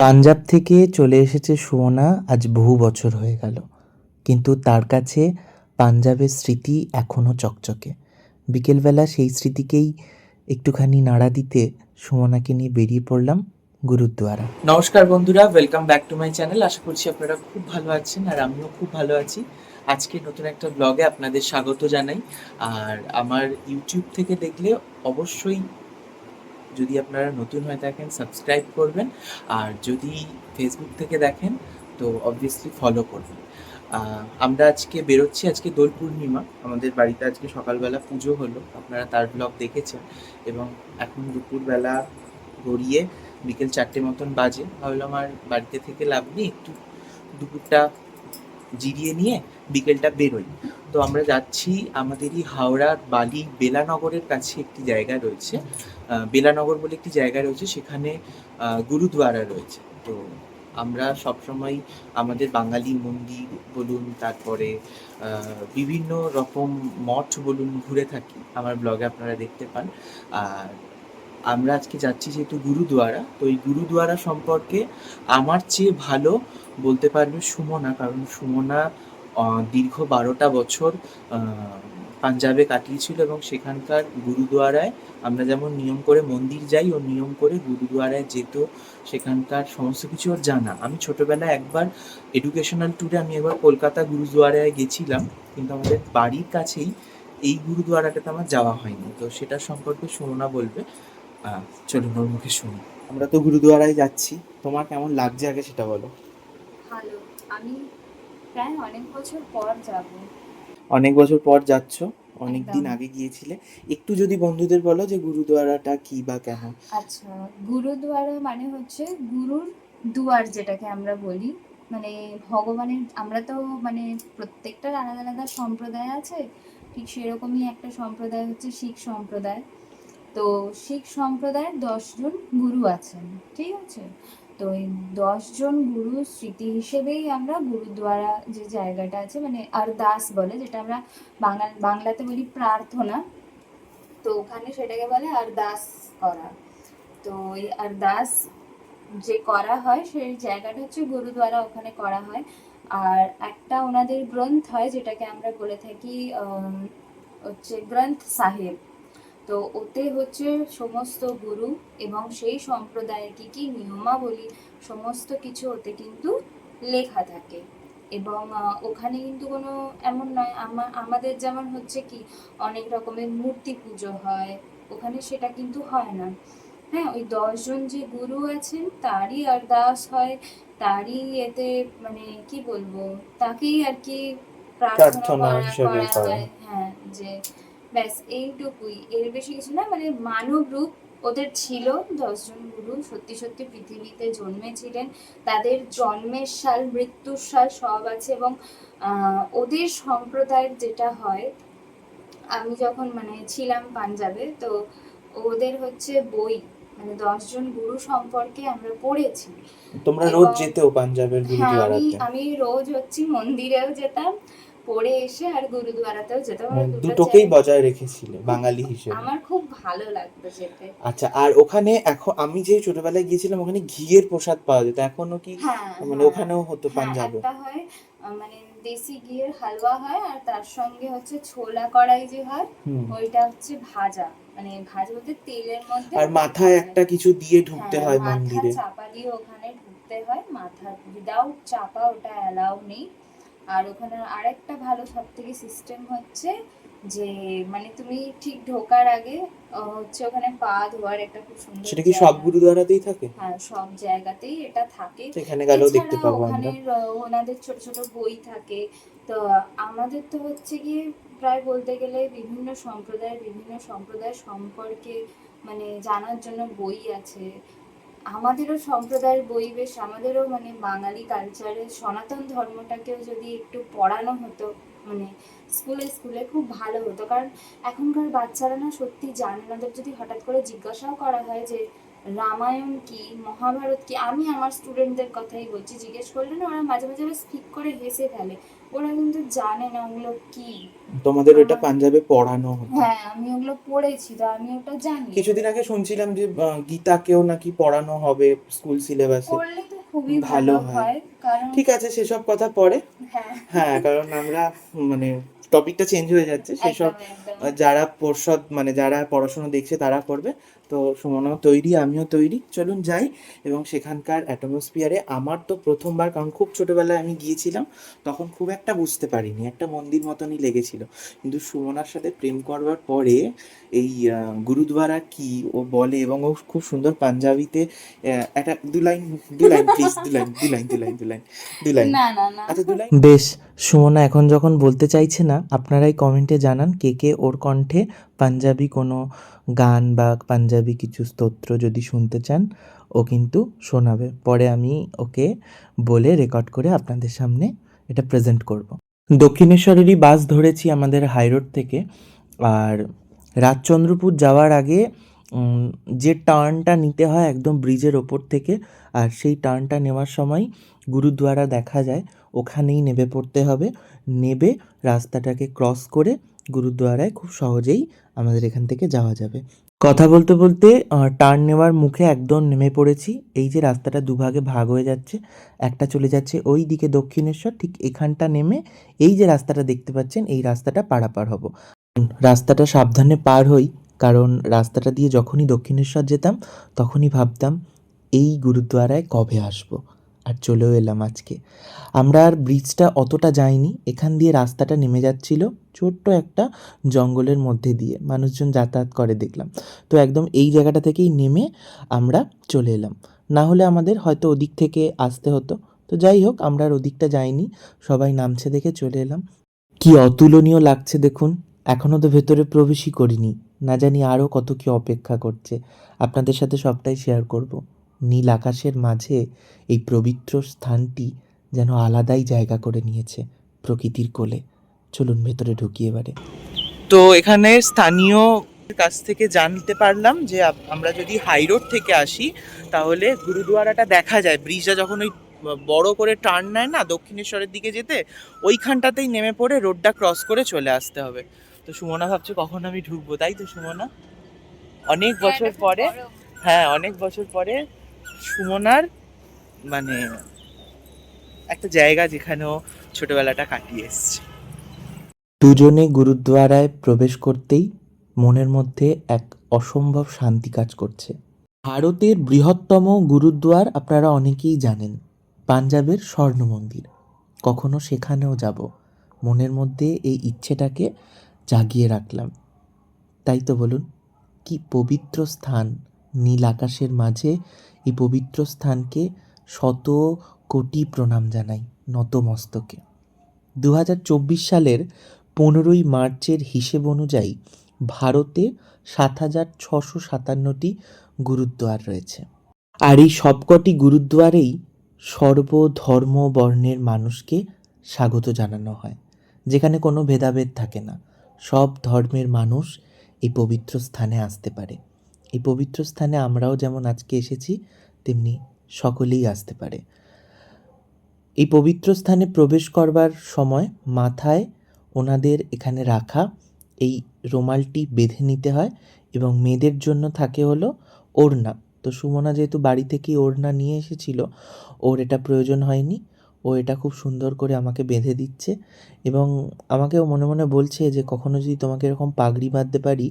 পাঞ্জাব থেকে চলে এসেছে সুমনা, আজ বহু বছর হয়ে গেল। কিন্তু তার কাছে পাঞ্জাবের স্মৃতি এখনও চকচকে। বিকেলবেলা সেই স্মৃতিকেই একটুখানি নাড়া দিতে সুমনাকে নিয়ে বেরিয়ে পড়লাম গুরুদ্বারা। নমস্কার বন্ধুরা welcome back to my channel আশা করছি আপনারা খুব ভালো আছেন আর আমিও খুব ভালো আছি। আজকে নতুন একটা ব্লগে আপনাদের স্বাগত জানাই। আর আমার ইউটিউব থেকে দেখলে অবশ্যই যদি আপনারা নতুন হয়ে থাকেন সাবস্ক্রাইব করবেন। আর যদি ফেসবুক থেকে দেখেন, তো অবভিয়াসলি ফলো করবেন। আমরা আজকে বেরোচ্ছি, আজকে দোল পূর্ণিমা। আমাদের বাড়িতে আজকে সকালবেলা পুজো হলো, আপনারা তার ব্লগ দেখেছেন। এবং এখন দুপুরবেলা গড়িয়ে বিকেল চারটে মতন বাজে। ভাবলাম আর বাড়িতে থেকে লাভ নেই, একটু দুপুরটা জিরিয়ে নিয়ে বিকেলটা বেরোই। তো আমরা যাচ্ছি আমাদেরই হাওড়ার বালি, বেলানগরের কাছে একটি জায়গা রয়েছে। বেলানগর বলে একটি জায়গা রয়েছে, সেখানে গুরুদুয়ারা রয়েছে। তো আমরা সবসময় আমাদের বাঙালি মন্দির বলুন, তারপরে বিভিন্ন রকম মঠ বলুন, ঘুরে থাকি। আমার ব্লগে আপনারা দেখতে পান। আর আমরা আজকে যাচ্ছি যেহেতু গুরুদুয়ারা, তো এই গুরুদুয়ারা সম্পর্কে আমার চেয়ে ভালো বলতে পারবে সুমনা, কারণ সুমনা দীর্ঘ বারোটা বছর পাঞ্জাবে কাটিয়েছিল এবং সেখানকার গুরুদুয়ারায় আমরা যেমন নিয়ম করে মন্দির যাই, ও নিয়ম করে গুরুদুয়ারায় যেত, সেখানকার সমস্ত কিছু ওর জানা। আমি ছোটবেলায় একবার এডুকেশনাল ট্যুরে আমি একবার কলকাতা গুরুদুয়ারায় গেছিলাম, কিন্তু আমাদের বাড়ির কাছেই এই গুরুদুয়ারাটাতে আমার যাওয়া হয়নি। তো সেটা সম্পর্কে সুমনা বলবে। চলুন ওর মুখে শুনি। আমরা তো গুরুদুয়ারায় যাচ্ছি। তোমার কেমন লাগছে আগে সেটা বলো। ভালো। আমি প্রায় অনেক বছর পর যাব। অনেক বছর পর যাচ্ছ? অনেক দিন আগে গিয়েছিলে। একটু যদি বন্ধুদের বলো যে গুরুদুয়ারাটা কি বা কেন আচ্ছা গুরুদুয়ারা মানে হচ্ছে গুরুর দুয়ার যেটাকে আমরা বলি। মানে ভগবানের আমরা তো মানে প্রত্যেকটার আলাদা আলাদা সম্প্রদায় আছে। ঠিক সেরকমই একটা সম্প্রদায় হচ্ছে শিখ সম্প্রদায়। তো শিখ সম্প্রদায়ের দশজন গুরু আছেন, ঠিক আছে? তো এই দশজন গুরু স্মৃতি হিসেবেই আমরা গুরুদ্বারা যে জায়গাটা আছে মানে আর দাস বলে, যেটা আমরা বাংলা বাংলাতে বলি প্রার্থনা, তো ওখানে সেটাকে বলে আরদাস করা। তো এই আরদাস যে করা হয়, সেই জায়গাটা হচ্ছে গুরুদ্বারা, ওখানে করা হয়। আর একটা ওনাদের গ্রন্থ হয়, যেটাকে আমরা বলে থাকি হচ্ছে গ্রন্থ সাহেব। তো ওতে হচ্ছে সমস্ত গুরু এবং সেই সম্প্রদায়ের কি কি নিয়মাবলী সমস্ত কিছু ওতে কিন্তু লেখা থাকে এবং ওখানে কিন্তু কোনো এমন নয় আমা- আমাদের যেমন হচ্ছে কি অনেক রকমের মূর্তি পুজো হয় ওখানে সেটা কিন্তু হয় না হ্যাঁ ওই দশজন যে গুরু আছেন তারই আরদাস হয় তারই এতে মানে কি বলব তাকেই আর কি প্রার্থনা করা। হয় হ্যাঁ যে ব্যাস এইটুকুই। এর বেশি কিছু না মানে মানব রূপ ওদের ছিল। দশজন গুরু সত্যি সত্যি পৃথিবীতে জন্মেছিলেন। তাদের জন্মের সাল মৃত্যুর সাল সব আছে এবং ওদের সম্প্রদায়ের যেটা হয় আমি যখন মানে ছিলাম পাঞ্জাবে তো ওদের হচ্ছে বই মানে দশজন গুরু সম্পর্কে আমরা পড়েছি। তোমরা রোজ যেতেও পাঞ্জাবের হ্যাঁ আমি আমি রোজ হচ্ছে মন্দিরেও যেতাম। পড়ে এসে আর গুরুদুয়ারাতেও আমার মানে দুটোকেই বজায় রেখেছিলে বাঙালি হিসেবে? আমার খুব ভালো লাগতো যেতে। আচ্ছা আর ওখানে এখন আমি যে ছোটবেলায় গিয়েছিলাম ওখানে ঘিয়ের প্রসাদ পাওয়া যেত এখনও কি? হ্যাঁ মানে হ্যাঁ। ওখানেও হতো হ্যাঁ, পাঞ্জাবে? হয় মানে দেশি ঘিয়ের হালুয়া হয় আর তার সঙ্গে হচ্ছে ছোলা কড়াই যে হয় ওইটা হচ্ছে ভাজা। মানে ভাজা বলতে তেলের মধ্যে আর মাথায় একটা কিছু দিয়ে ঢুকতে হ্যাঁ, মন্দিরে? চাপা দিয়ে ওখানে ঢুকতে হয় মাথা উইদাউট চাপা ওটা অ্যালাউ নেই। আর ওখানে আরেকটা ভালো সব থেকে সিস্টেম হচ্ছে যে মানে তুমি ঠিক ঢোকার আগে হচ্ছে ওখানে পা ধোয়ার একটা খুব সুন্দর সেটা কি সব জায়গা। গুরুদুয়ারাতেই থাকে? হ্যাঁ সব জায়গাতেই এটা থাকে। সেখানে গেলেও দেখতে পাবো আমরা। ওনাদের ছোট ছোট বই থাকে। তো আমাদের তো হচ্ছে গিয়ে প্রায় বলতে গেলে বিভিন্ন সম্প্রদায়ের বিভিন্ন সম্প্রদায় সম্পর্কে মানে জানার জন্য বই আছে। আমাদেরও সম্প্রদায়ের বই বেশ আমাদেরও মানে বাঙালি কালচারে সনাতন ধর্মটাকেও যদি একটু পড়ানো হতো মানে স্কুলে স্কুলে খুব ভালো হতো। কারণ এখনকার বাচ্চারা না সত্যি জানে না। যদি হঠাৎ করে জিজ্ঞাসাও করা হয় যে রামায়ণ কি মহাভারত কি আমি আমার স্টুডেন্টদের কথাই বলছি জিজ্ঞেস করলে না ওরা মাঝে মাঝে স্কিপ করে হেসে ফেলে। ওরা কিন্তু জানে না ওগুলো কি। তোমাদের ওটা পাঞ্জাবে পড়ানো হতো। হ্যাঁ আমি ওগুলো পড়েছি তো আমি ওটা জানি। কিছুদিন আগে শুনছিলাম যে গীতাকেও নাকি পড়ানো হবে স্কুল সিলেবাসে পড়লে তো খুবই ভালো হয়। কারণ ঠিক আছে সেসব কথা পরে। হ্যাঁ। হ্যাঁ কারণ আমরা মানে টপিকটা চেঞ্জ হয়ে যাচ্ছে সেসব। যারা পর্ষদ মানে যারা পড়াশোনা দেখছে তারা করবে তো সুমনাও তৈরি আমিও তৈরি। চলুন যাই এবং সেখানকার অ্যাটমসফিয়ারে আমার তো প্রথমবার কারণ খুব ছোটোবেলায় আমি গিয়েছিলাম তখন খুব একটা বুঝতে পারিনি একটা মন্দির মতনই লেগেছিল। কিন্তু সুমনার সাথে প্রেম করবার পরে এই গুরুদ্বারা কি ও বলে এবং ও খুব সুন্দর পাঞ্জাবিতে একটা দু লাইন দু লাইন প্লিজ দু লাইন দু লাইন দু লাইন দু লাইন দু লাইন। না না না। আচ্ছা দু লাইন। বেশ সুমনা এখন যখন বলতে চাইছে না আপনারাই কমেন্টে জানান কে কে ওর কণ্ঠে পাঞ্জাবি কোনো গান বা পাঞ্জাবি কিছু স্তোত্র যদি শুনতে চান, ও কিন্তু শোনাবে। পরে আমি ওকে বলে রেকর্ড করে আপনাদের সামনে এটা প্রেজেন্ট করব। দক্ষিণেশ্বরেরই বাস ধরেছি আমাদের হাইরোড থেকে। আর রাজচন্দ্রপুর যাওয়ার আগে যে টার্নটা নিতে হয় একদম ব্রিজের ওপর থেকে, আর সেই টার্নটা নেওয়ার সময় গুরুদ্বারা দেখা যায়, ওখানেই নেবে পড়তে হবে। নেবে রাস্তাটাকে ক্রস করে গুরুদ্বারায় খুব সহজেই আমাদের এখান থেকে যাওয়া যাবে। কথা বলতে বলতে টার্ন নেওয়ার মুখে একদম নেমে পড়েছি। এই যে রাস্তাটা দুভাগে ভাগ হয়ে যাচ্ছে, একটা চলে যাচ্ছে ওই দিকে দক্ষিণেশ্বর, ঠিক এখানটা নেমে এই যে রাস্তাটা দেখতে পাচ্ছেন, এই রাস্তাটা পারাপার হব। রাস্তাটা সাবধানে পার হই, কারণ রাস্তাটা দিয়ে যখনই দক্ষিণেশ্বর যেতাম, তখনই ভাবতাম, এই গুরুদ্বারায় কবে আসব? আর চলেও এলাম আজকে। আমরা আর ব্রিজটা অতটা যাইনি, এখান দিয়ে রাস্তাটা নেমে যাচ্ছিল ছোট্ট একটা জঙ্গলের মধ্যে দিয়ে। মানুষজন যাতায়াত করে দেখলাম। তো একদম এই জায়গাটা থেকেই নেমে আমরা চলে এলাম। না হলে আমাদের হয়তো ওদিক থেকে আসতে হতো। তো যাই হোক, আমরা আর ওদিকটা যাইনি, সবাই নামছে দেখে চলে এলাম। কি অতুলনীয় লাগছে দেখুন এখনও তো ভেতরে প্রবেশই করিনি। না জানি আরও কত কি অপেক্ষা করছে। আপনাদের সাথে সবটাই শেয়ার করব। নীল আকাশের মাঝে এই পবিত্র স্থানটি যেন আলাদাই জায়গা করে নিয়েছে প্রকৃতির কোলে। চলুন ভেতরে ঢুকি এবারে। তো এখানে স্থানীয় কাছ থেকে জানতে পারলাম যে আমরা যদি হাই রোড থেকে আসি তাহলে গুরুদুয়ারাটা দেখা যায়। ব্রিজটা যখন ওই বড় করে টার্ন নেয় না দক্ষিণেশ্বরের দিকে যেতে ওইখানটাতেই নেমে পড়ে রোডটা ক্রস করে চলে আসতে হবে। তো সুমনা ভাবছে কখন আমি ঢুকবো? তাই তো সুমনা? অনেক বছর পরে হ্যাঁ অনেক বছর পরে সুমনার মানে একটা জায়গা যেখানেও ছোটবেলাটা কাটিয়ে এসছে। দুজনে গুরুদ্বারায় প্রবেশ করতেই মনের মধ্যে এক অসম্ভব শান্তি কাজ করছে। ভারতের বৃহত্তম গুরুদ্বার আপনারা অনেকেই জানেন, পাঞ্জাবের স্বর্ণ মন্দির কখনো সেখানেও যাব। মনের মধ্যে এই ইচ্ছেটাকে জাগিয়ে রাখলাম। তাই তো বলুন, কি পবিত্র স্থান। নীল আকাশের মাঝে এই পবিত্র স্থানকে শত কোটি প্রণাম জানাই নতমস্তকে। দু হাজার চব্বিশ সালের পনেরোই মার্চের হিসেব অনুযায়ী ভারতে সাত হাজার ছশো সাতান্নটি গুরুদ্বার রয়েছে। আর এই সবকটি গুরুদ্বারেই সর্বধর্ম বর্ণের মানুষকে স্বাগত জানানো হয়, যেখানে কোনো ভেদাভেদ থাকে না। সব ধর্মের মানুষ এই পবিত্র স্থানে আসতে পারে। এই পবিত্র স্থানে আমরাও যেমন আজকে এসেছি, তেমনি সকলেই আসতে পারে। এই পবিত্র স্থানে প্রবেশ করবার সময় মাথায় ওনাদের এখানে রাখা এই রুমালটি বেঁধে নিতে হয় এবং মেয়েদের জন্য থাকে হলো ওড়না। তো সুমনা যেহেতু বাড়ি থেকেই ওড়না নিয়ে এসেছিল, ওর এটা প্রয়োজন হয়নি। ও এটা খুব সুন্দর করে আমাকে বেঁধে দিচ্ছে এবং আমাকেও মনে মনে বলছে যে কখনো যদি তোমাকে এরকম পাগড়ি বাঁধতে পারি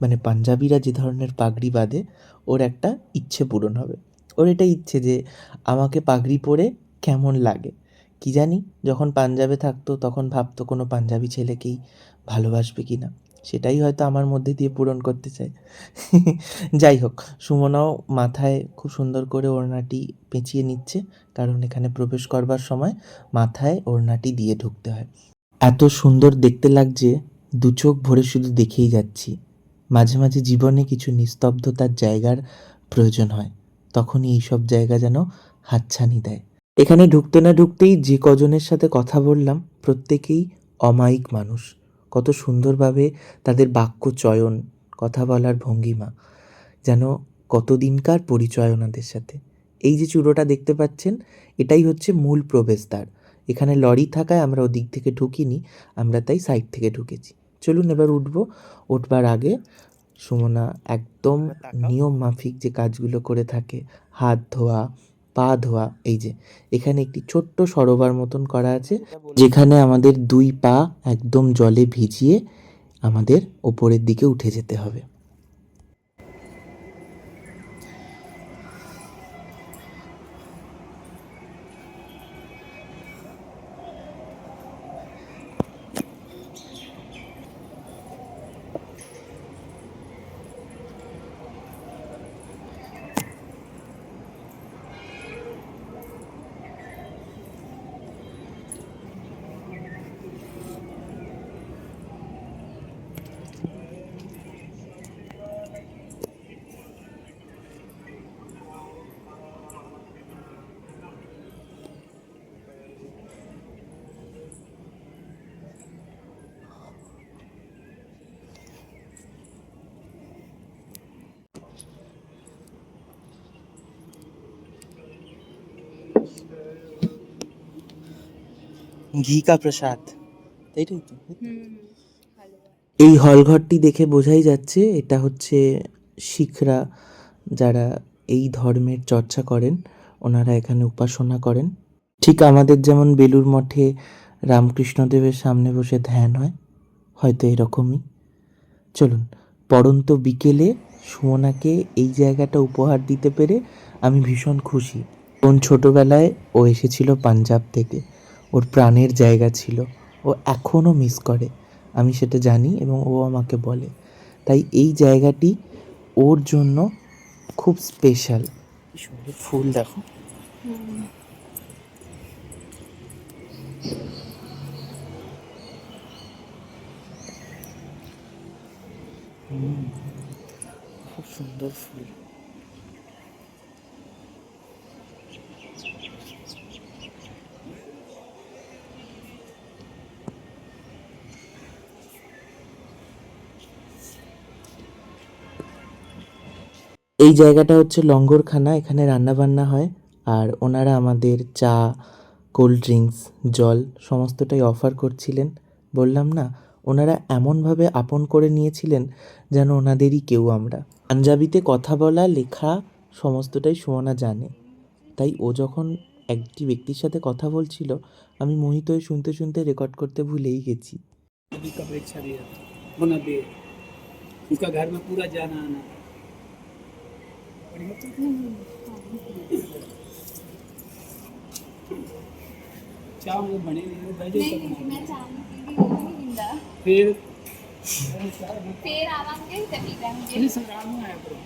মানে পাঞ্জাবিরা যে ধরনের পাগড়ি বাঁধে, ওর একটা ইচ্ছে পূরণ হবে। ওর এটা ইচ্ছে যে আমাকে পাগড়ি পরে কেমন লাগে। কি জানি, যখন পাঞ্জাবে থাকতো তখন ভাবতো কোনো পাঞ্জাবি ছেলেকেই ভালোবাসবে কি না সেটাই হয়তো আমার মধ্যে দিয়ে পূরণ করতে চায়। যাই হোক, সুমনাও মাথায় খুব সুন্দর করে ওড়নাটি পেঁচিয়ে নিচ্ছে, কারণ এখানে প্রবেশ করবার সময় মাথায় ওড়নাটি দিয়ে ঢুকতে হয়। এত সুন্দর দেখতে লাগছে, দু চোখ ভরে শুধু দেখেই যাচ্ছি। মাঝে মাঝে জীবনে কিছু নিস্তব্ধতার জায়গার প্রয়োজন হয়, তখনই এইসব জায়গা যেন হাতছানি দেয়। এখানে ঢুকতে না ঢুকতেই যে কজনের সাথে কথা বললাম, প্রত্যেকেই অমায়িক মানুষ। কত সুন্দরভাবে তাদের বাক্য চয়ন কথা বলার ভঙ্গিমা যেন কতদিনকার পরিচয় ওনাদের সাথে। এই যে চূড়োটা দেখতে পাচ্ছেন এটাই হচ্ছে মূল প্রবেশদ্বার। এখানে লরি থাকায় আমরা ওদিক থেকে ঢুকিনি আমরা তাই সাইড থেকে ঢুকেছি। চলুন এবার উঠবো। উঠবার আগে সুমনা একদম নিয়ম মাফিক যে কাজগুলো করে থাকে হাত ধোয়া পা ধোয়া এই যে এখানে একটি ছোট্ট সরোবার মতন করা আছে যেখানে আমাদের দুই পা একদম জলে ভিজিয়ে আমাদের ওপরের দিকে উঠে যেতে হবে। ঘি কা প্রসাদ। এইটাই তো এই হলঘরটি দেখে বোঝাই যাচ্ছে এটা হচ্ছে শিখরা যারা এই ধর্মের চর্চা করেন ওনারা এখানে উপাসনা করেন। ঠিক আমাদের যেমন বেলুর মঠে রামকৃষ্ণদেবের সামনে বসে ধ্যান হয় হয়তো এরকমই। চলুন পরন্ত বিকেলে সুমনাকে এই জায়গাটা উপহার দিতে পেরে আমি ভীষণ খুশি। কোন ছোটোবেলায় ও এসেছিল পাঞ্জাব থেকে। ওর প্রাণের জায়গা ছিল। ও এখনও মিস করে। আমি সেটা জানি এবং ও আমাকে বলে। তাই এই জায়গাটি ওর জন্য খুব স্পেশাল ফুল দেখো। খুব সুন্দর ফুল। এই জায়গাটা হচ্ছে লঙ্গরখানা এখানে রান্না বান্না হয় আর ওনারা আমাদের চা কোল্ড ড্রিঙ্কস জল সমস্তটাই অফার করছিলেন বললাম না ওনারা এমনভাবে আপন করে নিয়েছিলেন যেন ওনাদেরই কেউ আমরা পাঞ্জাবিতে কথা বলা লেখা সমস্তটাই সুমনা জানে তাই ও যখন একটি ব্যক্তির সাথে কথা বলছিল আমি মোহিত হয়ে শুনতে শুনতে রেকর্ড করতে ভুলেই গেছি अभी का परीक्षा दिया था होना दे उसका घर में पूरा जाना आना ਚਾਹ ਉਹ ਬਣੇ ਨਹੀਂ ਬਹਿ ਜਾ ਨਹੀਂ ਮੈਂ ਚਾਹ ਨਹੀਂ ਪੀਂਦਾ। ਫਿਰ? ਫਿਰ ਆਵਾਂਗੇ ਤੇ ਪੀਵਾਂਗੇ ਇਹ ਸੰਗਰਾਮ ਨੂੰ ਆਇਆ ਕਰੋ।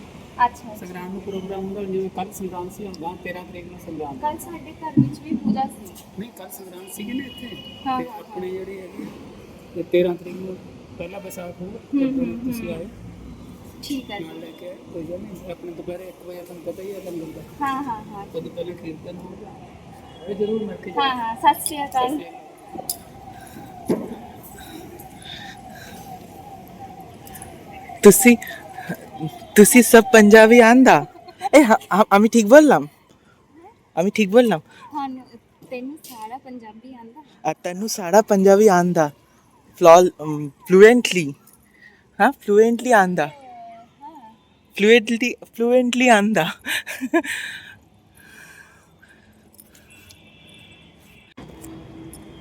ਅੱਛਾ ਸੰਗਰਾਮ ਨੂੰ ਪ੍ਰੋਗਰਾਮ ਹੁੰਦਾ ਜਿਵੇਂ ਕੱਲ ਸੰਗਰਾਮ ਸੀ ਹੁੰਦਾ 13 ਤਰੀਕ ਨੂੰ ਸੰਗਰਾਮ ਕੱਲ ਸਾਡੇ ਘਰ ਵਿੱਚ ਵੀ ਪੂਜਾ ਸੀ। ਨਹੀਂ ਕੱਲ ਸੰਗਰਾਮ ਸੀਗੀ ਨਾ ਇੱਥੇ। ਹਾਂ ਆਪਣੇ ਜਿਹੜੀ ਹੈ 13 ਤਰੀਕ ਨੂੰ ਪਹਿਲਾ ਬਸਾਖ ਹੋਊਗਾ ਤੁਸੀਂ ਆਏ। ਠੀਕ ਹੈ ਨਾਲ ਲੈ ਕੇ ਆਏ, ਕੋਈ ਗੱਲ ਨਹੀਂ ਆਪਣੇ ਦੁਪਹਿਰੇ 1 ਵਜੇ ਤੁਹਾਨੂੰ ਪਤਾ ਹੀ ਹੈ ਲੰਗਰ ਦਾ ਹਾਂ ਹਾਂ ਹਾਂ ਕਦੋਂ ਪਹਿਲਾਂ ਕੀਰਤਨ ਹੋਊਗਾ ਇਹ ਜ਼ਰੂਰ ਮਿਲ ਕੇ ਹਾਂ ਹਾਂ ਸਤਿ ਸ਼੍ਰੀ ਅਕਾਲ তুসি তুসি সব পাঞ্জাবি আন্দা এ আমি ঠিক বললাম আমি ঠিক বললাম ਤੁਹਾਨੂੰ ਤੈਨੂੰ ਸਾਰਾ ਪੰਜਾਬੀ ਆਂਦਾ আর তনু সারা পাঞ্জাবি আন্দা ফ্লল ফ্লুয়েন্টলি হ্যাঁ ফ্লুয়েন্টলি আন্দা ਹਾਂ ফ্লুয়েন্টলি ফ্লুয়েন্টলি আন্দা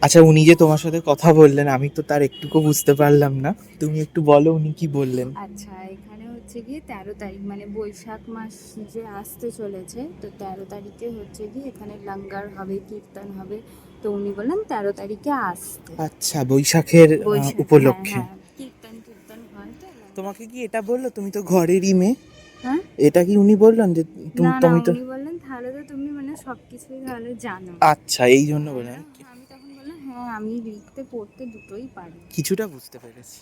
আচ্ছা উনি যে তোমার সাথে কথা বললেন আমি তো তার একটুকু বুঝতে পারলাম না। তুমি একটু বলো উনি কি বললেন। আচ্ছা এখানে হচ্ছে গিয়ে তেরো তারিখ মানে বৈশাখ মাস যে আসতে চলেছে তো তেরো তারিখে হচ্ছে গিয়ে এখানে লঙ্গার হবে কীর্তন হবে। তো উনি বললেন তেরো তারিখে আসতে। আচ্ছা বৈশাখের বৈশাখ, উপলক্ষে। হ্যাঁ, হ্যাঁ, কীর্তন টীর্তন হয় তো। তোমাকে কি এটা বলল? তুমি তো ঘরেরই মেয়ে। হ্যাঁ? এটা কি উনি বললেন যে তুমি তুমি তো উনি বললেন তাহলে তো তুমি মানে সবকিছুই তাহলে জানো। আচ্ছা এই জন্য বললাম আমি তখন বললাম হ্যাঁ আমি লিখতে পড়তে দুটোই পারি। কিছুটা বুঝতে পেরেছি।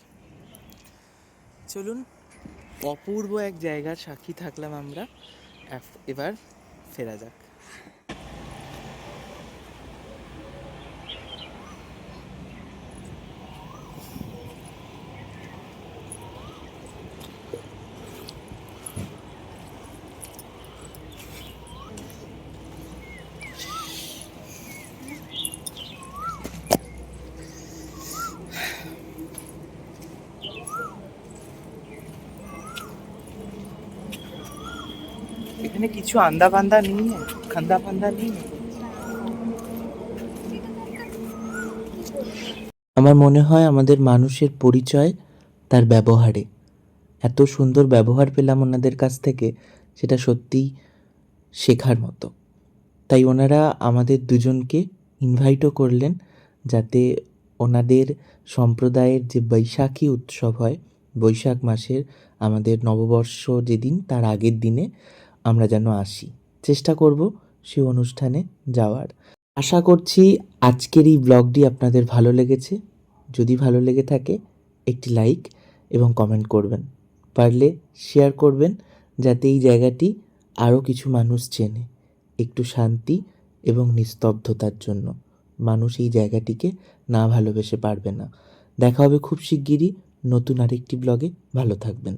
চলুন অপূর্ব এক জায়গার সাক্ষী থাকলাম আমরা। এবার ফেরা যাক। এখানে কিছু আন্দা বান্দা নেই খান্দা ফান্দা নেই। আমার মনে হয় আমাদের মানুষের পরিচয় তার ব্যবহারে। এত সুন্দর ব্যবহার পেলাম ওনাদের কাছ থেকে, সেটা সত্যিই শেখার মতো। তাই ওনারা আমাদের দুজনকে ইনভাইটও করলেন, যাতে ওনাদের সম্প্রদায়ের যে বৈশাখী উৎসব হয়, বৈশাখ মাসের আমাদের নববর্ষ যেদিন, তার আগের দিনে আমরা যেন আসি। চেষ্টা করব সেই অনুষ্ঠানে যাওয়ার। আশা করছি আজকের এই ব্লগটি আপনাদের ভালো লেগেছে। যদি ভালো লেগে থাকে, একটি লাইক এবং কমেন্ট করবেন। পারলে শেয়ার করবেন যাতে এই জায়গাটি আরও কিছু মানুষ চেনে। একটু শান্তি এবং নিস্তব্ধতার জন্য। মানুষ এই জায়গাটিকে না ভালোবেসে পারবে না। দেখা হবে খুব শিগগিরই নতুন আরেকটি ব্লগে ভালো থাকবেন।